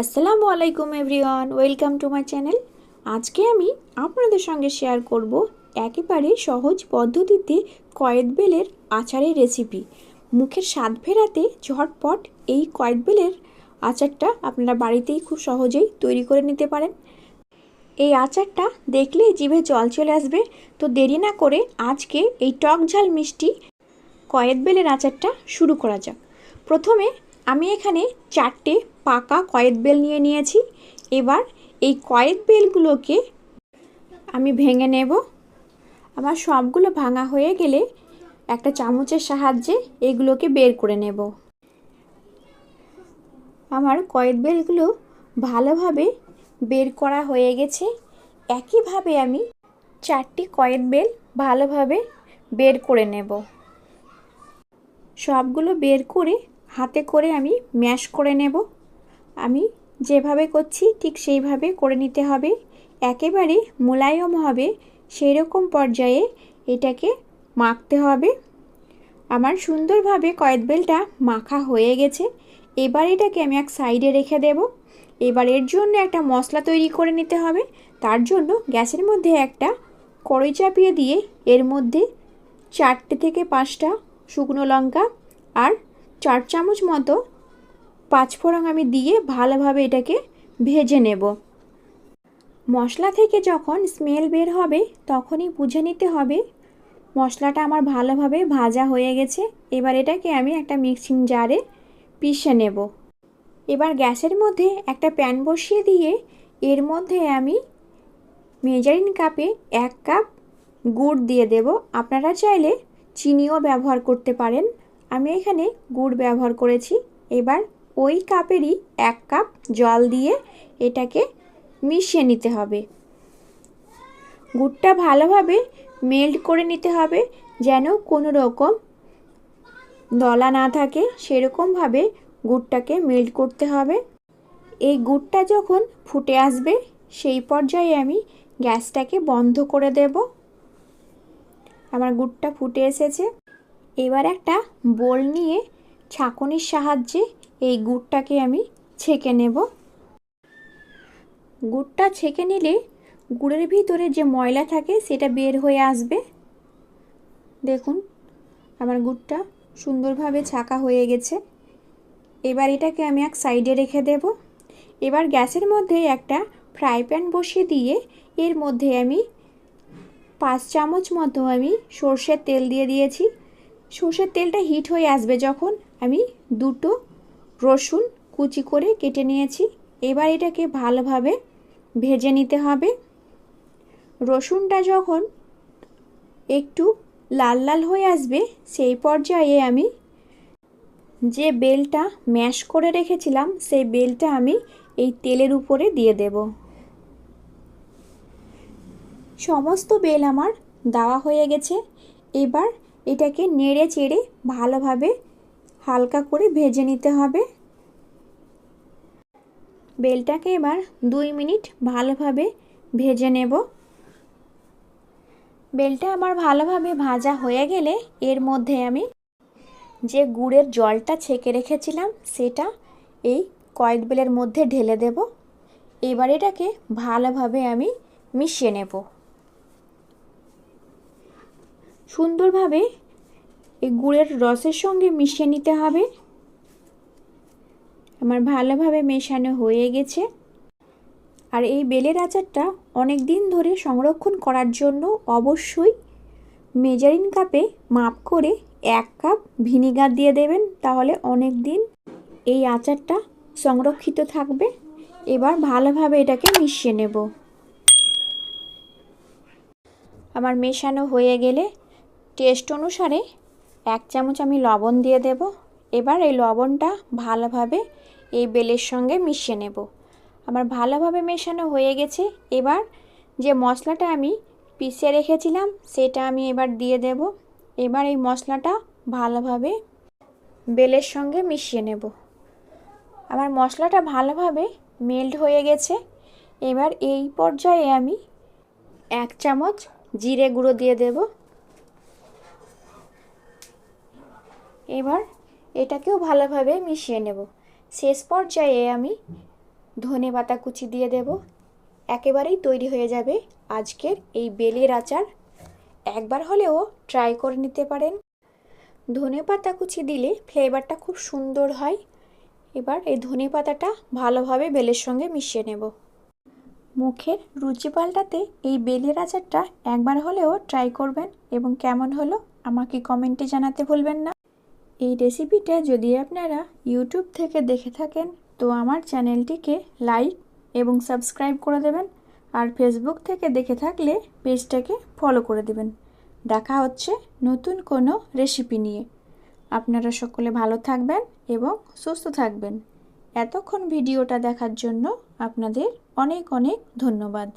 আসসালামু আলাইকুম everyone, welcome to my channel. আজকে আমি আপনাদের সঙ্গে শেয়ার করব একেবারে সহজ পদ্ধতিতে কয়েদ বেলের আচারের রেসিপি মুখের স্বাদ ফেরাতে ঝটপট এই কয়েদ বেলের আচারটা আপনারা বাড়িতেই খুব সহজেই তৈরি করে নিতে পারেন। এই আচারটা দেখলে জিভে জল চলে আসবে। তো দেরি না করে আজকে এই টক ঝাল মিষ্টি কয়েদ বেলের আচারটা শুরু করা যাক। প্রথমে আমি এখানে চারটে পাকা কয়েদ বেল নিয়ে নিয়েছি। এবার এই কয়েদ বেলগুলোকে আমি ভেঙে নেব। আমার সবগুলো ভাঙা হয়ে গেলে একটা চামচের সাহায্যে এগুলোকে বের করে নেব। আমার কয়েদ বেলগুলো ভালোভাবে বের করা হয়ে গেছে। একইভাবে আমি চারটি কয়েদ বেল ভালোভাবে বের করে নেব। সবগুলো বের করে হাতে করে আমি ম্যাশ করে নেব। আমি যেভাবে করছি ঠিক সেইভাবে করে নিতে হবে। একেবারে মোলায়ম হবে সেই রকম পর্যায়ে এটাকে মাখতে হবে। আমার সুন্দরভাবে কয়েদ বেলটা মাখা হয়ে গেছে। এবার এটাকে আমি এক সাইডে রেখে দেব। এবার এর জন্য একটা মশলা তৈরি করে নিতে হবে। তার জন্য গ্যাসের মধ্যে একটা কড়াই চাপিয়ে দিয়ে এর মধ্যে চারটে থেকে পাঁচটা শুকনো লঙ্কা আর চার চামচ মতো পাঁচফোড়ন আমি দিয়ে ভালোভাবে এটাকে ভেজে নেব। মশলা থেকে যখন স্মেল বের হবে, তখনই বুঝে নিতে হবে মশলাটা আমার ভালোভাবে ভাজা হয়ে গেছে। এবার এটাকে আমি একটা মিক্সিং জারে পিষে নেব। এবার গ্যাসের মধ্যে একটা প্যান বসিয়ে দিয়ে এর মধ্যে আমি মেজারিন কাপে এক কাপ গুড় দিয়ে দেব। আপনারা চাইলে চিনিও ব্যবহার করতে পারেন। আমি এখানে গুড় ব্যবহার করেছি। এবার ওই কাপেরই এক কাপ জল দিয়ে এটাকে মিশিয়ে নিতে হবে। গুড়টা ভালোভাবে মেল্ট করে নিতে হবে যেন কোনো রকম দলা না থাকে। সেরকমভাবে গুড়টাকে মেল্ট করতে হবে। এই গুড়টা যখন ফুটে আসবে, সেই পর্যায়ে আমি গ্যাসটাকে বন্ধ করে দেব। আমার গুড়টা ফুটে এসেছে। এবার একটা বোল নিয়ে ছাঁকনির সাহায্যে এই গুড়টাকে আমি ছেঁকে নেব। গুড়টা ছেঁকে নিলে গুড়ের ভিতরে যে ময়লা থাকে সেটা বের হয়ে আসবে। দেখুন, আমার গুড়টা সুন্দরভাবে ছাকা হয়ে গেছে। এবার এটাকে আমি এক সাইডে রেখে দেব। এবার গ্যাসের মধ্যে একটা ফ্রাই প্যান বসিয়ে দিয়ে এর মধ্যে আমি পাঁচ চামচ মতো আমি সর্ষের তেল দিয়ে দিয়েছি। সর্ষের তেলটা হিট হয়ে আসবে যখন আমি দুটো রসুন কুচি করে কেটে নিয়েছি। এবার এটাকে ভালোভাবে ভেজে নিতে হবে। রসুনটা যখন একটু লাল লাল হয়ে আসবে, সেই পর্যায়ে আমি যে বেলটা ম্যাশ করে রেখেছিলাম, সেই বেলটা আমি এই তেলের উপরে দিয়ে দেব। সমস্ত বেল আমার দেওয়া হয়ে গেছে। এবার এটাকে নেড়ে চেড়ে ভালোভাবে হালকা করে ভেজে নিতে হবে। বেলটাকে এবার দুই মিনিট ভালোভাবে ভেজে নেব। বেলটা আমার ভালোভাবে ভাজা হয়ে গেলে এর মধ্যে আমি যে গুড়ের জলটা ছেঁকে রেখেছিলাম সেটা এই কয়েক বেলের মধ্যে ঢেলে দেব। এবার এটাকে ভালোভাবে আমি মিশিয়ে নেব। সুন্দরভাবে এই গুড়ের রসের সঙ্গে মিশিয়ে নিতে হবে। আমার ভালোভাবে মেশানো হয়ে গেছে। আর এই বেলের আচারটা অনেক দিন ধরে সংরক্ষণ করার জন্য অবশ্যই মেজারিন কাপে মাপ করে এক কাপ ভিনিগার দিয়ে দেবেন, তাহলে অনেক দিন এই আচারটা সংরক্ষিত থাকবে। এবার ভালোভাবে এটাকে মিশিয়ে নেব। আমার মেশানো হয়ে গেলে টেস্ট অনুসারে এক চামচ আমি লবণ দিয়ে দেব। এবার এই লবণটা ভালোভাবে এই বেলের সঙ্গে মিশিয়ে নেব। আমার ভালোভাবে মেশানো হয়ে গেছে। এবার যে মশলাটা আমি পিষে রেখেছিলাম, সেটা আমি এবার দিয়ে দেব। এবার এই মশলাটা ভালোভাবে বেলের সঙ্গে মিশিয়ে নেব। আমার মশলাটা ভালোভাবে মেল্ট হয়ে গেছে। এবার এই পর্যায়ে আমি এক চামচ জিরে গুঁড়ো দিয়ে দেব। এবার এটাকেও ভালোভাবে মিশিয়ে নেব। শেষ পর্যায়ে আমি ধনে পাতা কুচি দিয়ে দেব। একেবারেই তৈরি হয়ে যাবে আজকের এই বেলের আচার। একবার হলেও ট্রাই করে নিতে পারেন। ধনে পাতা কুচি দিলে ফ্লেভারটা খুব সুন্দর হয়। এবার এই ধনে পাতাটা ভালোভাবে বেলের সঙ্গে মিশিয়ে নেব। মুখের রুচি পাল্টাতে এই বেলের আচারটা একবার হলেও ট্রাই করবেন এবং কেমন হলো আমাকে কমেন্টে জানাতে ভুলবেন না। এই রেসিপিটা যদি আপনারা ইউটিউব থেকে দেখে থাকেন, তো আমার চ্যানেলটিকে লাইক এবং সাবস্ক্রাইব করে দেবেন। আর ফেসবুক থেকে দেখে থাকলে পেজটাকে ফলো করে দেবেন। দেখা হচ্ছে নতুন কোনো রেসিপি নিয়ে। আপনারা সকলে ভালো থাকবেন এবং সুস্থ থাকবেন। এতক্ষণ ভিডিওটা দেখার জন্য আপনাদের অনেক অনেক ধন্যবাদ।